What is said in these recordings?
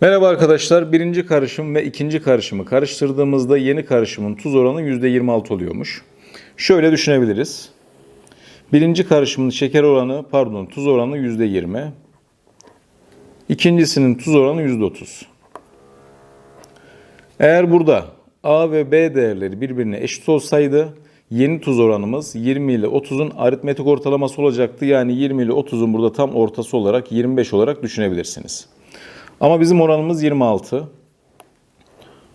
Merhaba arkadaşlar. Birinci karışım ve ikinci karışımı karıştırdığımızda yeni karışımın tuz oranı %26 oluyormuş. Şöyle düşünebiliriz. Birinci karışımın şeker oranı, pardon tuz oranı %20. İkincisinin tuz oranı %30. Eğer burada A ve B değerleri birbirine eşit olsaydı yeni tuz oranımız 20 ile 30'un aritmetik ortalaması olacaktı. Yani 20 ile 30'un burada tam ortası olarak 25 olarak düşünebilirsiniz. Ama bizim oranımız 26.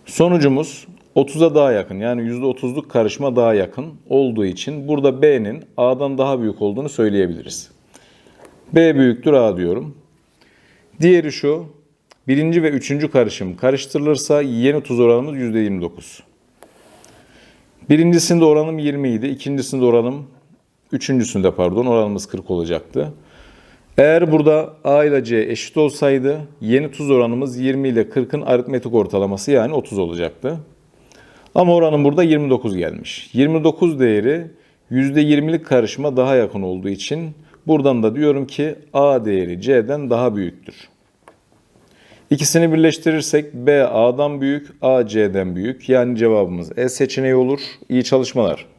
Sonucumuz 30'a daha yakın yani %30'luk karışma daha yakın olduğu için burada B'nin A'dan daha büyük olduğunu söyleyebiliriz. B büyüktür A diyorum. Diğeri şu. Birinci ve üçüncü karışım karıştırılırsa yeni tuz oranımız %29. Birincisinde oranım 20 idi. ikincisinde oranım, üçüncüsünde pardon oranımız 40 olacaktı. Eğer burada A ile C eşit olsaydı yeni tuz oranımız 20 ile 40'ın aritmetik ortalaması yani 30 olacaktı. Ama oranın burada 29 gelmiş. 29 değeri %20'lik karışıma daha yakın olduğu için buradan da diyorum ki A değeri C'den daha büyüktür. İkisini birleştirirsek B A'dan büyük, A C'den büyük. Yani cevabımız E seçeneği olur. İyi çalışmalar.